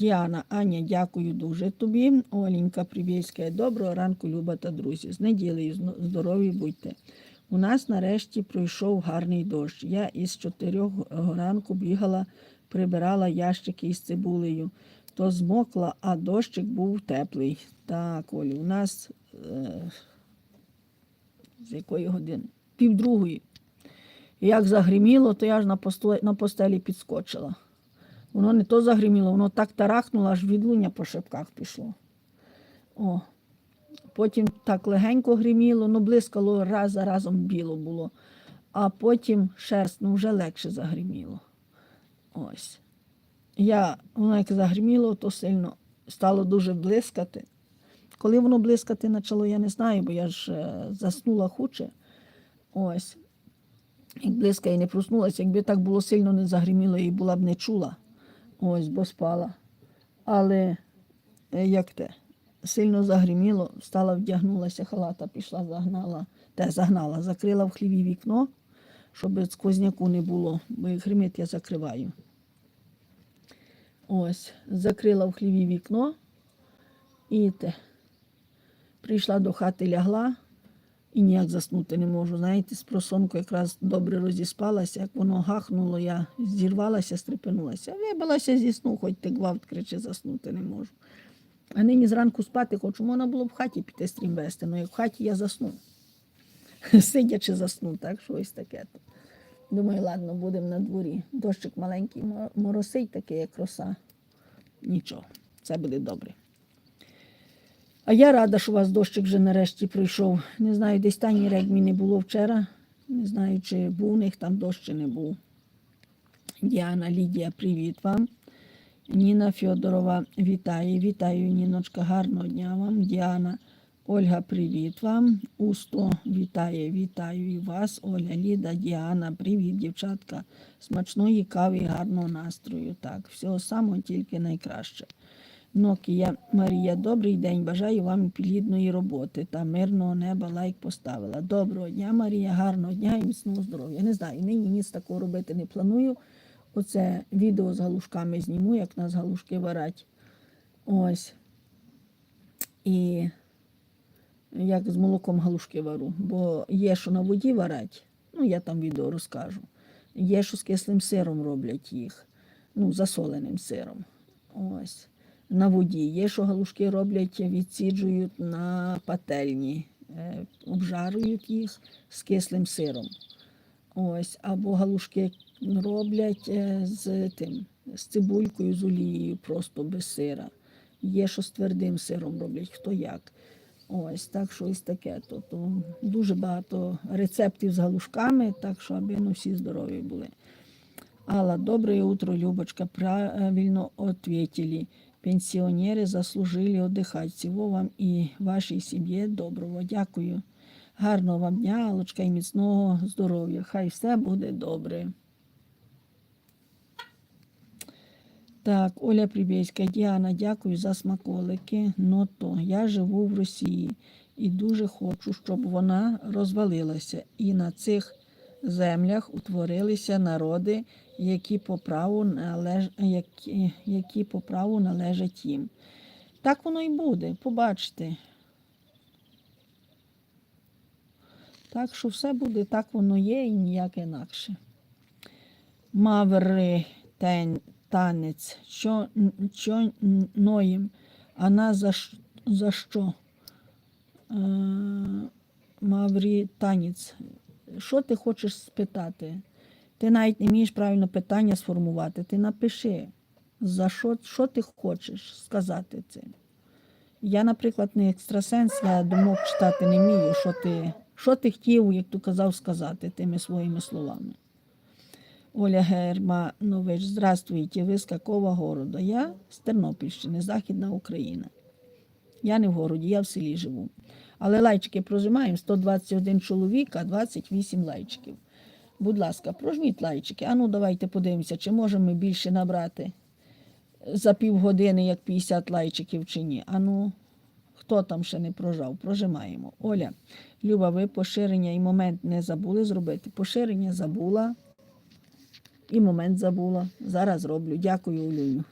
Діана, Аня, дякую дуже тобі. Оленька Прибєйська, доброго ранку, Люба та друзі. З неділею здорові будьте. У нас нарешті пройшов гарний дощ. Я із чотирьох ранку бігала, прибирала ящики із цибулею. То змокла, а дощик був теплий. Так, Олі, у нас е, з якої години? Півдругої. Як загриміло, то я ж на постелі підскочила. Воно не то загриміло, воно так тарахнуло, аж відлуння по шипках пішло. О. Потім так легенько гриміло, ну блискало раз за разом біло було. А потім шерсть ну, вже легше загриміло. Ось. Я, воно як загриміло, то сильно стало дуже блискати. Коли воно блискати почало, я не знаю, бо я ж е, заснула хуче. Ось. Як блискає, не проснулася, якби так було сильно не загриміло, і була б не чула. Ось, бо спала. Але е, як те, сильно загриміло, встала, вдягнулася, халата пішла, загнала, те загнала, закрила в хліві вікно, щоб сквозняку не було, бо як я закриваю. Ось, закрила в хліві вікно і те. Прийшла до хати, лягла і ніяк заснути не можу. Знаєте, з просонку якраз добре розіспалася, як воно гахнуло, я зірвалася, стрепенулася. Вибилася зі сну, хоч ти гвалт кричи, заснути не можу. А нині зранку спати хочу, можна було в хаті піти стрім вести, але як в хаті я засну. Сидячи засну, так що ось таке. Думаю, ладно, будемо на дворі. Дощик маленький, мо- моросить такий, як роса. Нічого, це буде добре. А я рада, що у вас дощик вже нарешті пройшов. Не знаю, десь тані регмі не було вчора. Не знаю, чи був у них там дощ, чи не був. Діана, Лідія, привіт вам. Ніна Фьодорова вітає. Вітаю, Ніночка, гарного дня вам. Діана, Ольга, привіт вам. Усто вітає, вітаю і вас. Оля, Ліда, Діана, привіт, дівчатка. Смачної кави і гарного настрою. Так, всього самого тільки найкраще. Нокія Марія, добрий день. Бажаю вам плідної роботи та мирного неба лайк поставила. Доброго дня, Марія, гарного дня і міцного здоров'я. Не знаю, нині ніц такого робити не планую. Оце відео з галушками зніму, як нас галушки варять. Ось. І як з молоком галушки вару. Бо є, що на воді варять, ну я там відео розкажу. Є, що з кислим сиром роблять їх, ну, засоленим сиром. Ось. На воді. Є, що галушки роблять, відсіджують на пательні, е, обжарюють їх з кислим сиром. Ось, або галушки роблять е, з тим, з цибулькою, з олією, просто без сира. Є, що з твердим сиром роблять, хто як. Ось, так що ось таке. То, то дуже багато рецептів з галушками, так що аби ну, всі здорові були. Алла, доброе утро, Любочка. Правильно ответили. Пенсіонери заслужили отдыхать. Всього вам і вашій сім'ї доброго. Дякую. Гарного вам дня, Аллочка, і міцного здоров'я. Хай все буде добре. Так, Оля Прибєська, Діана, дякую за смаколики. Ну то я живу в Росії і дуже хочу, щоб вона розвалилася. І на цих землях утворилися народи, які по праву, належ... які... які по праву належать їм. Так воно і буде, побачите. Так що все буде, так воно є і ніяк інакше. Маври тен, танець, що, що ноєм, а на за, за що? Е, Маврі танець. Що ти хочеш спитати? Ти навіть не вмієш правильно питання сформувати. Ти напиши, за що, що ти хочеш сказати цим. Я, наприклад, не екстрасенс, я думок читати не вмію, що ти, що ти хотів, як ти казав, сказати тими своїми словами. Оля Германович, здравствуйте, ви з какого города? Я з Тернопільщини, Західна Україна. Я не в городі, я в селі живу. Але лайчики прожимаємо 121 чоловік, а 28 лайчиків. Будь ласка, прожміть лайчики. Ану, давайте подивимося, чи можемо ми більше набрати за півгодини, як 50 лайчиків чи ні. Ану, хто там ще не прожав? Прожимаємо. Оля, Люба, ви поширення і момент не забули зробити. Поширення забула і момент забула. Зараз роблю. Дякую, Олюню.